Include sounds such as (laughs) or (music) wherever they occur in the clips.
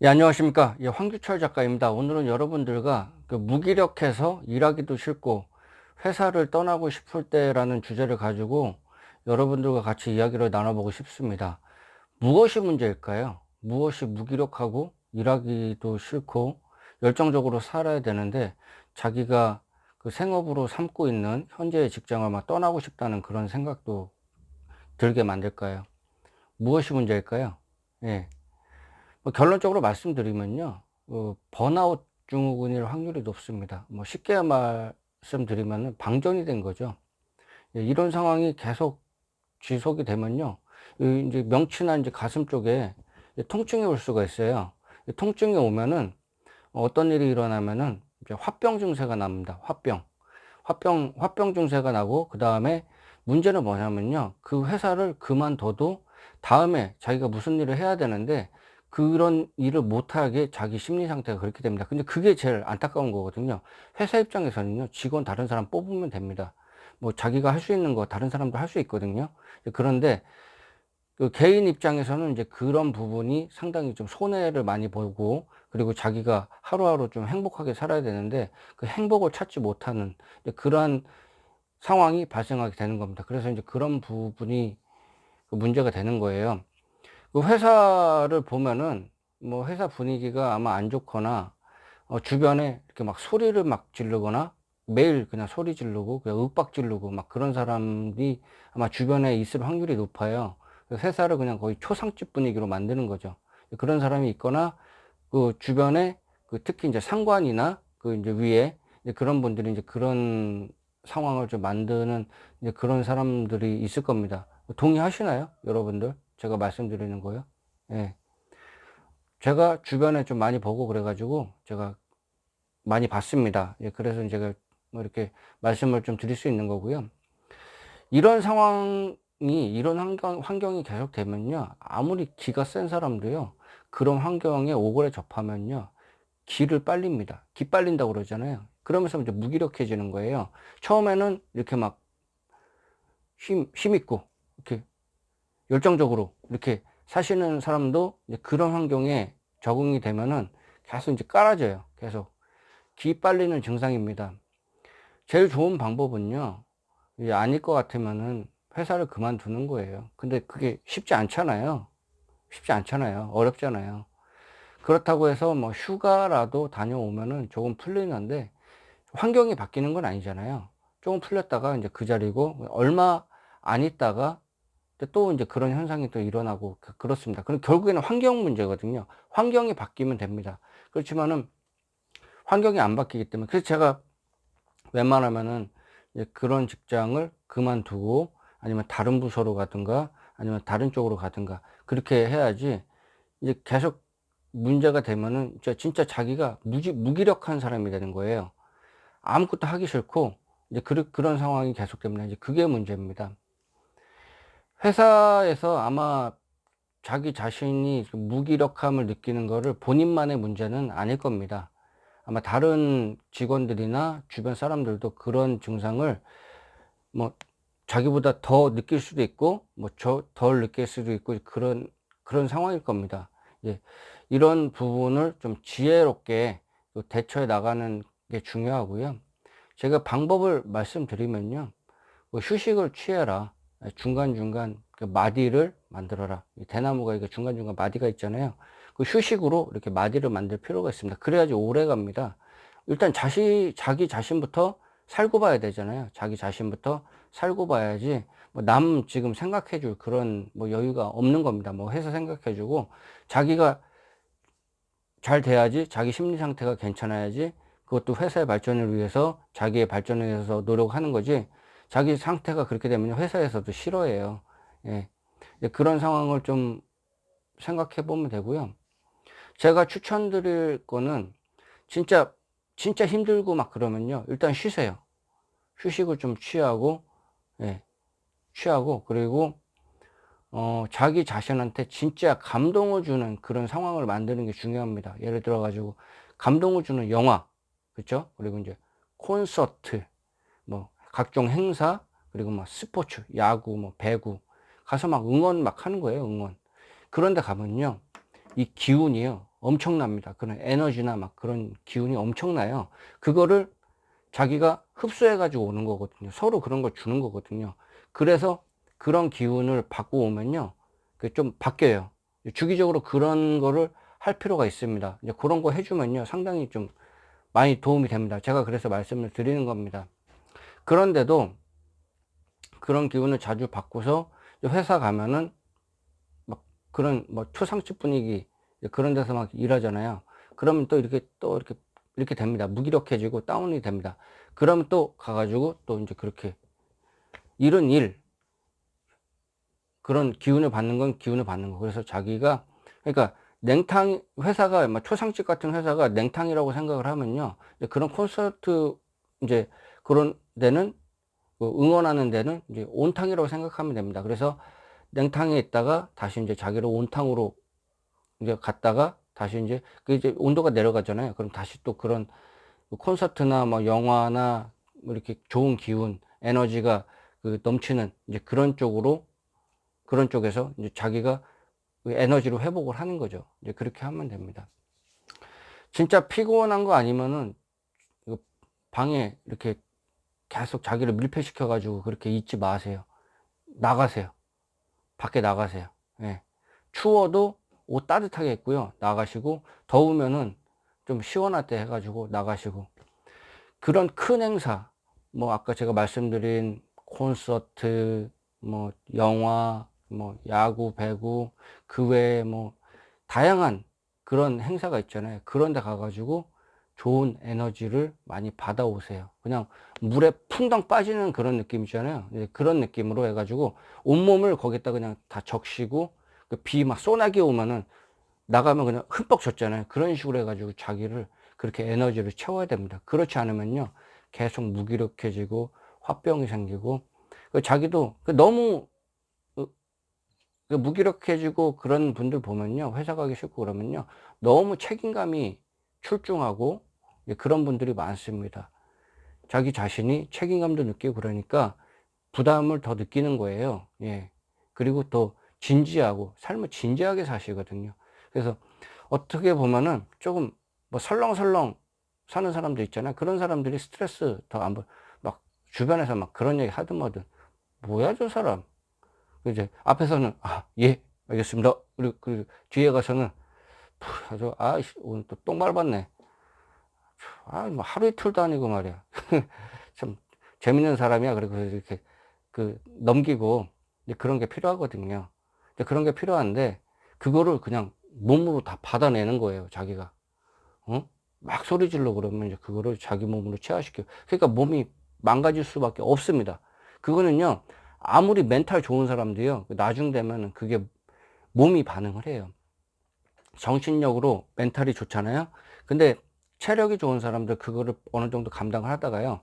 예, 안녕하십니까. 예, 황규철 작가입니다. 오늘은 여러분들과 그 무기력해서 일하기도 싫고 회사를 떠나고 싶을 때라는 주제를 가지고 여러분들과 같이 이야기를 나눠보고 싶습니다. 무엇이 문제일까요? 무엇이 무기력하고 일하기도 싫고 열정적으로 살아야 되는데 자기가 그 생업으로 삼고 있는 현재의 직장을 막 떠나고 싶다는 그런 생각도 들게 만들까요? 무엇이 문제일까요? 예. 뭐 결론적으로 말씀드리면요. 어, 번아웃 증후군일 확률이 높습니다. 뭐 쉽게 말씀드리면 방전이 된 거죠. 예, 이런 상황이 계속 지속이 되면요. 이 이제 명치나 이제 가슴 쪽에 통증이 올 수가 있어요. 이 통증이 오면은 어떤 일이 일어나면은 이제 화병 증세가 납니다. 화병. 화병, 화병 증세가 나고, 그 다음에 문제는 뭐냐면요. 그 회사를 그만둬도 다음에 자기가 무슨 일을 해야 되는데 그런 일을 못하게 자기 심리 상태가 그렇게 됩니다. 근데 그게 제일 안타까운 거거든요. 회사 입장에서는요, 직원 다른 사람 뽑으면 됩니다. 뭐 자기가 할 수 있는 거 다른 사람도 할 수 있거든요. 그런데 그 개인 입장에서는 이제 그런 부분이 상당히 좀 손해를 많이 보고 그리고 자기가 하루하루 좀 행복하게 살아야 되는데 그 행복을 찾지 못하는 그러한 상황이 발생하게 되는 겁니다. 그래서 이제 그런 부분이 그 문제가 되는 거예요. 그 회사를 보면은 뭐 회사 분위기가 아마 안 좋거나 어 주변에 이렇게 막 소리를 막 지르거나 매일 그냥 소리 지르고 그냥 윽박 지르고 막 그런 사람이 아마 주변에 있을 확률이 높아요. 회사를 그냥 거의 초상집 분위기로 만드는 거죠. 그런 사람이 있거나 그 주변에 그 특히 이제 상관이나 그 이제 위에 이제 그런 분들이 이제 그런 상황을 좀 만드는 이제 그런 사람들이 있을 겁니다. 동의하시나요? 여러분들? 제가 말씀드리는 거요. 예. 제가 주변에 좀 많이 보고 그래가지고 제가 많이 봤습니다. 예, 그래서 제가 뭐 이렇게 말씀을 좀 드릴 수 있는 거고요. 이런 상황이, 이런 환경, 환경이 계속 되면요. 아무리 기가 센 사람도요. 그런 환경에 오골에 접하면요. 기를 빨립니다. 기 빨린다고 그러잖아요. 그러면서 이제 무기력해지는 거예요. 처음에는 이렇게 막 힘, 힘있고, 열정적으로 이렇게 사시는 사람도 그런 환경에 적응이 되면은 계속 이제 깔아져요. 계속. 기 빨리는 증상입니다. 제일 좋은 방법은요. 아닐 것 같으면은 회사를 그만두는 거예요. 근데 그게 쉽지 않잖아요. 쉽지 않잖아요. 어렵잖아요. 그렇다고 해서 뭐 휴가라도 다녀오면은 조금 풀리는데 환경이 바뀌는 건 아니잖아요. 조금 풀렸다가 이제 그 자리고 얼마 안 있다가 또 이제 그런 현상이 또 일어나고 그, 그렇습니다. 그럼 결국에는 환경 문제거든요. 환경이 바뀌면 됩니다. 그렇지만은 환경이 안 바뀌기 때문에 그래서 제가 웬만하면은 그런 직장을 그만두고 아니면 다른 부서로 가든가 아니면 다른 쪽으로 가든가 그렇게 해야지 이제 계속 문제가 되면은 진짜 자기가 무지, 무기력한 사람이 되는 거예요. 아무것도 하기 싫고 이제 그, 그런 상황이 계속되면 이제 그게 문제입니다. 회사에서 아마 자기 자신이 그 무기력함을 느끼는 것을 본인만의 문제는 아닐 겁니다. 아마 다른 직원들이나 주변 사람들도 그런 증상을 뭐 자기보다 더 느낄 수도 있고 뭐저덜 느낄 수도 있고 그런 그런 상황일 겁니다. 이제 이런 부분을 좀 지혜롭게 대처해 나가는 게 중요하고요. 제가 방법을 말씀드리면요. 뭐 휴식을 취해라. 중간중간 그 마디를 만들어라. 대나무가 이게 중간중간 마디가 있잖아요. 그 휴식으로 이렇게 마디를 만들 필요가 있습니다. 그래야지 오래 갑니다. 일단 자시, 자기 자신부터 살고 봐야 되잖아요. 자기 자신부터 살고 봐야지 뭐 남 지금 생각해 줄 그런 뭐 여유가 없는 겁니다. 뭐 회사 생각해 주고 자기가 잘 돼야지 자기 심리 상태가 괜찮아야지 그것도 회사의 발전을 위해서 자기의 발전을 위해서 노력하는 거지 자기 상태가 그렇게 되면 회사에서도 싫어해요. 예. 그런 상황을 좀 생각해 보면 되고요. 제가 추천드릴 거는 진짜 진짜 힘들고 막 그러면요. 일단 쉬세요. 휴식을 좀 취하고 예. 취하고 그리고 어, 자기 자신한테 진짜 감동을 주는 그런 상황을 만드는 게 중요합니다. 예를 들어 가지고 감동을 주는 영화, 그렇죠? 그리고 이제 콘서트, 뭐 각종 행사, 그리고 뭐 스포츠, 야구, 뭐 배구 가서 막 응원 막 하는 거예요, 응원. 그런데 가면요. 이 기운이요. 엄청납니다. 그런 에너지나 막 그런 기운이 엄청나요. 그거를 자기가 흡수해가지고 오는 거거든요. 서로 그런 걸 주는 거거든요. 그래서 그런 기운을 받고 오면요. 그좀 바뀌어요. 주기적으로 그런 거를 할 필요가 있습니다. 이제 그런 거 해주면요. 상당히 좀 많이 도움이 됩니다. 제가 그래서 말씀을 드리는 겁니다. 그런데도 그런 기운을 자주 받고서 회사 가면은 막 그런 뭐 초상집 분위기 그런 데서 막 일하잖아요. 그러면 또 이렇게 또 이렇게 이렇게 됩니다. 무기력해지고 다운이 됩니다. 그러면 또 가가지고 또 이제 그렇게 이런 일 그런 기운을 받는 건 기운을 받는 거. 그래서 자기가 그러니까 냉탕 회사가 막 초상집 같은 회사가 냉탕이라고 생각을 하면요. 그런 콘서트 이제 그런 데는 그 응원하는 데는 이제 온탕이라고 생각하면 됩니다. 그래서 냉탕에 있다가 다시 이제 자기를 온탕으로 이제 갔다가 다시 이제 그 이제 온도가 내려가잖아요. 그럼 다시 또 그런 콘서트나 뭐 영화나 뭐 이렇게 좋은 기운, 에너지가 그 넘치는 이제 그런 쪽으로 그런 쪽에서 이제 자기가 그 에너지로 회복을 하는 거죠. 이제 그렇게 하면 됩니다. 진짜 피곤한 거 아니면은 그 방에 이렇게 계속 자기를 밀폐시켜 가지고 그렇게 있지 마세요. 나가세요. 밖에 나가세요. 예. 추워도 옷 따뜻하게 입고요. 나가시고 더우면은 좀 시원할 때 해가지고 나가시고 그런 큰 행사 뭐 아까 제가 말씀드린 콘서트 뭐 영화 뭐 야구 배구 그 외에 뭐 다양한 그런 행사가 있잖아요 그런 데 가가지고 좋은 에너지를 많이 받아오세요. 그냥 물에 풍덩 빠지는 그런 느낌 있잖아요. 그런 느낌으로 해가지고 온몸을 거기다 그냥 다 적시고 그 비 막 쏘나기 오면은 나가면 그냥 흠뻑 젖잖아요. 그런 식으로 해가지고 자기를 그렇게 에너지를 채워야 됩니다. 그렇지 않으면요 계속 무기력해지고 화병이 생기고 그 자기도 그 너무 그 무기력해지고 그런 분들 보면요 회사 가기 싫고 그러면요 너무 책임감이 출중하고 그런 분들이 많습니다. 자기 자신이 책임감도 느끼고 그러니까 부담을 더 느끼는 거예요. 예. 그리고 또 진지하고 삶을 진지하게 사시거든요. 그래서 어떻게 보면은 조금 뭐 설렁설렁 사는 사람도 있잖아요. 그런 사람들이 스트레스 더 안 막 주변에서 막 그런 얘기 하든 뭐든 뭐야 저 사람? 이제 앞에서는 아, 예, 알겠습니다. 그리고 그 뒤에 가서는 아, 오늘 또 똥 밟았네. 아, 뭐 하루 이틀도 아니고 말이야. (laughs) 참 재밌는 사람이야. 그리고 이렇게 그 넘기고 그런 게 필요하거든요. 그런 게 필요한데 그거를 그냥 몸으로 다 받아내는 거예요. 자기가. 어? 막 소리 질러 그러면 이제 그거를 자기 몸으로 체화시켜. 그러니까 몸이 망가질 수밖에 없습니다. 그거는요. 아무리 멘탈 좋은 사람도요, 나중 되면 그게 몸이 반응을 해요. 정신력으로 멘탈이 좋잖아요. 근데 체력이 좋은 사람들 그거를 어느 정도 감당을 하다가요.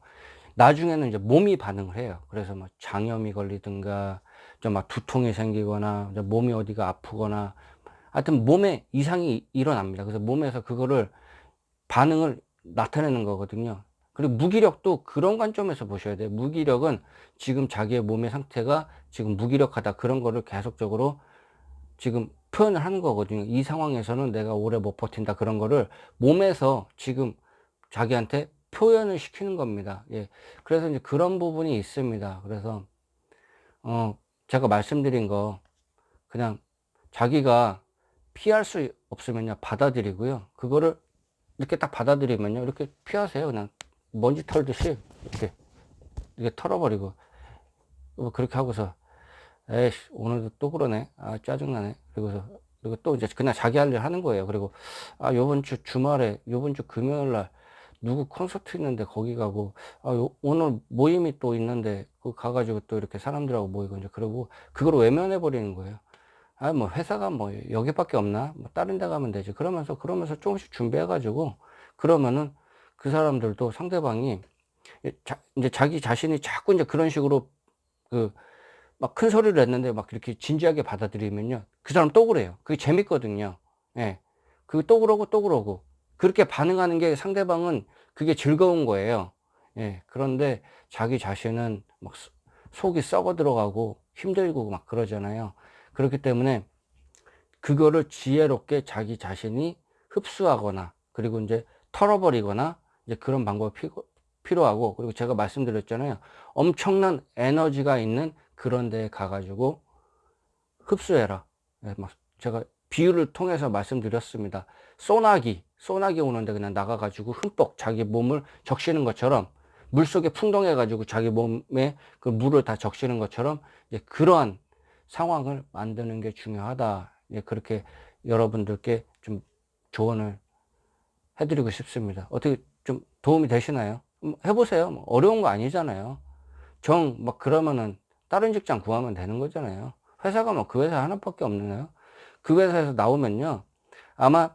나중에는 이제 몸이 반응을 해요. 그래서 막 장염이 걸리든가, 좀 막 두통이 생기거나, 몸이 어디가 아프거나, 하여튼 몸에 이상이 일어납니다. 그래서 몸에서 그거를 반응을 나타내는 거거든요. 그리고 무기력도 그런 관점에서 보셔야 돼요. 무기력은 지금 자기의 몸의 상태가 지금 무기력하다 그런 거를 계속적으로 지금 표현을 하는 거거든요. 이 상황에서는 내가 오래 못 버틴다 그런 거를 몸에서 지금 자기한테 표현을 시키는 겁니다. 예. 그래서 이제 그런 부분이 있습니다. 그래서 어 제가 말씀드린 거 그냥 자기가 피할 수 없으면요 받아들이고요. 그거를 이렇게 딱 받아들이면요 이렇게 피하세요. 그냥 먼지 털듯이 이렇게 이렇게 털어버리고 뭐 그렇게 하고서 에이씨 오늘도 또 그러네. 아 짜증나네. 그리고서 그리고 또 이제 그냥 자기 할 일 하는 거예요. 그리고 아 요번 주 주말에 요번 주 금요일 날 누구 콘서트 있는데 거기 가고 아 요, 오늘 모임이 또 있는데 그 가가지고 또 이렇게 사람들하고 모이고 이제 그러고 그걸 외면해 버리는 거예요. 아 뭐 회사가 뭐 여기밖에 없나? 뭐 다른 데 가면 되지. 그러면서 그러면서 조금씩 준비해 가지고 그러면은 그 사람들도 상대방이 이제 자기 자신이 자꾸 이제 그런 식으로 그 막 큰 소리를 냈는데 막 이렇게 진지하게 받아들이면요. 그 사람 또 그래요. 그게 재밌거든요. 예. 그 또 그러고 또 그러고. 그렇게 반응하는 게 상대방은 그게 즐거운 거예요. 예. 그런데 자기 자신은 막 속이 썩어 들어가고 힘들고 막 그러잖아요. 그렇기 때문에 그거를 지혜롭게 자기 자신이 흡수하거나 그리고 이제 털어버리거나 이제 그런 방법이 피- 필요하고 그리고 제가 말씀드렸잖아요. 엄청난 에너지가 있는 그런 데에 가가지고 흡수해라. 예, 막 제가 비유를 통해서 말씀드렸습니다. 소나기, 소나기 오는데 그냥 나가가지고 흠뻑 자기 몸을 적시는 것처럼 물 속에 풍덩해가지고 자기 몸에 그 물을 다 적시는 것처럼 이제 그러한 상황을 만드는 게 중요하다. 예, 그렇게 여러분들께 좀 조언을 해드리고 싶습니다. 어떻게 좀 도움이 되시나요? 음, 해보세요. 뭐 어려운 거 아니잖아요. 정, 막 그러면은 다른 직장 구하면 되는 거잖아요. 회사가 뭐 그 회사 하나밖에 없나요? 그 회사에서 나오면요. 아마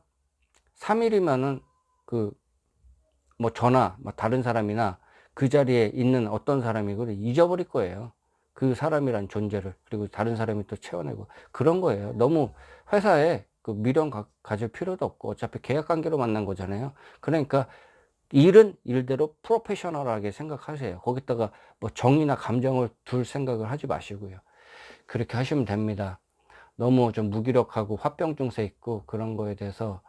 3일이면은 그뭐 저나 뭐 다른 사람이나 그 자리에 있는 어떤 사람이 그걸 잊어버릴 거예요. 그 사람이란 존재를. 그리고 다른 사람이 또 채워내고. 그런 거예요. 너무 회사에 그 미련 가, 가질 필요도 없고 어차피 계약 관계로 만난 거잖아요. 그러니까 일은 일대로 프로페셔널하게 생각하세요. 거기다가 뭐 정이나 감정을 둘 생각을 하지 마시고요. 그렇게 하시면 됩니다. 너무 좀 무기력하고 화병 증세 있고 그런 거에 대해서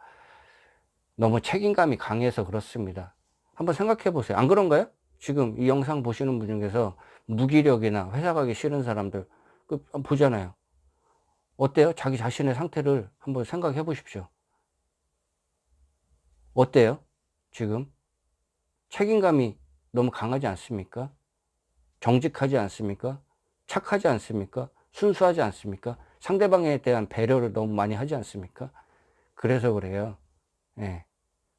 너무 책임감이 강해서 그렇습니다. 한번 생각해 보세요. 안 그런가요? 지금 이 영상 보시는 분 중에서 무기력이나 회사 가기 싫은 사람들 그 보잖아요. 어때요? 자기 자신의 상태를 한번 생각해 보십시오. 어때요? 지금 책임감이 너무 강하지 않습니까? 정직하지 않습니까? 착하지 않습니까? 순수하지 않습니까? 상대방에 대한 배려를 너무 많이 하지 않습니까? 그래서 그래요. 예.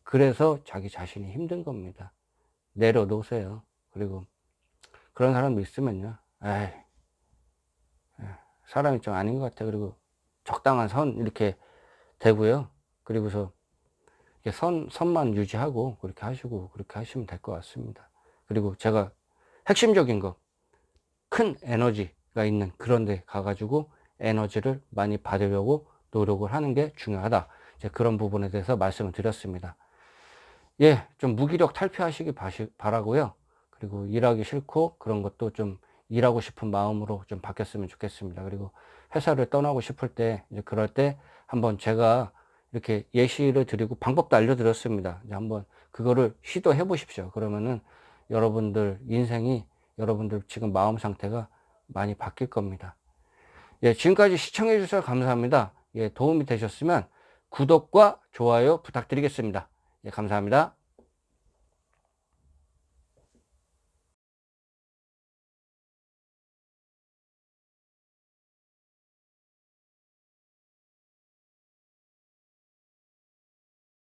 그래서 자기 자신이 힘든 겁니다. 내려놓으세요. 그리고 그런 사람도 있으면요. 에이, 예, 사람이 좀 아닌 것 같아. 그리고 적당한 선 이렇게 되고요. 그리고서 선, 선만 유지하고 그렇게 하시고 그렇게 하시면 될 것 같습니다. 그리고 제가 핵심적인 거, 큰 에너지가 있는 그런 데 가가지고 에너지를 많이 받으려고 노력을 하는 게 중요하다. 이제 그런 부분에 대해서 말씀을 드렸습니다. 예, 좀 무기력 탈피하시기 바라고요. 그리고 일하기 싫고 그런 것도 좀 일하고 싶은 마음으로 좀 바뀌었으면 좋겠습니다. 그리고 회사를 떠나고 싶을 때 이제 그럴 때 한번 제가 이렇게 예시를 드리고 방법도 알려드렸습니다. 한번 그거를 시도해 보십시오. 그러면은 여러분들 인생이 여러분들 지금 마음 상태가 많이 바뀔 겁니다. 예, 지금까지 시청해 주셔서 감사합니다. 예, 도움이 되셨으면 구독과 좋아요 부탁드리겠습니다. 예, 감사합니다.